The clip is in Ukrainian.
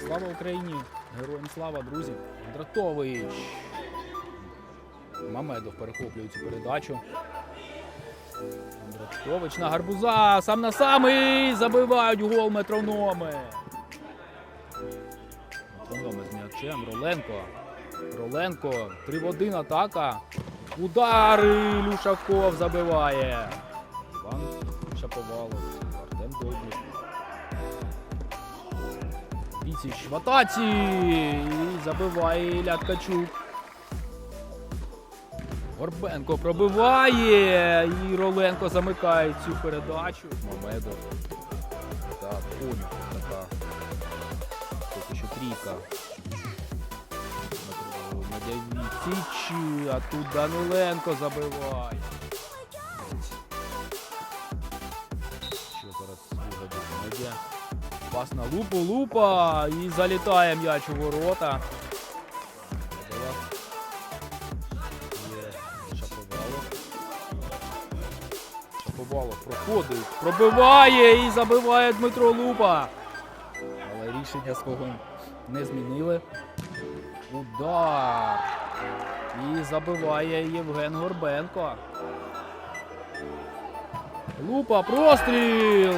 Слава Україні! Героям слава, друзі! Дратович. Мамедов перехоплює цю передачу. Дратович на гарбуза. Сам на сам і забивають гол метрономи. Метрономи з м'ячем. Роленко. Роленко. 3 в 1 атака. Удари. Люшаков забиває. Іван Шаповалов. Артем Довбик. Віціч в атаці. І забиває Ілля Ткачук. Горбенко пробиває. І Роленко замикає цю передачу. Мамедов. Так, конь така. Поки що трійка. Надя Віціч. А тут Даниленко забиває. Що зараз вигадав Надя? Пас на лупу, лупа. І залітає м'яч у ворота. Шаповалов. Шаповалов проходить, пробиває і забиває Дмитро Лупа. Але рішення свого не змінили. Удар. І забиває Євген Горбенко. Лупа, простріл!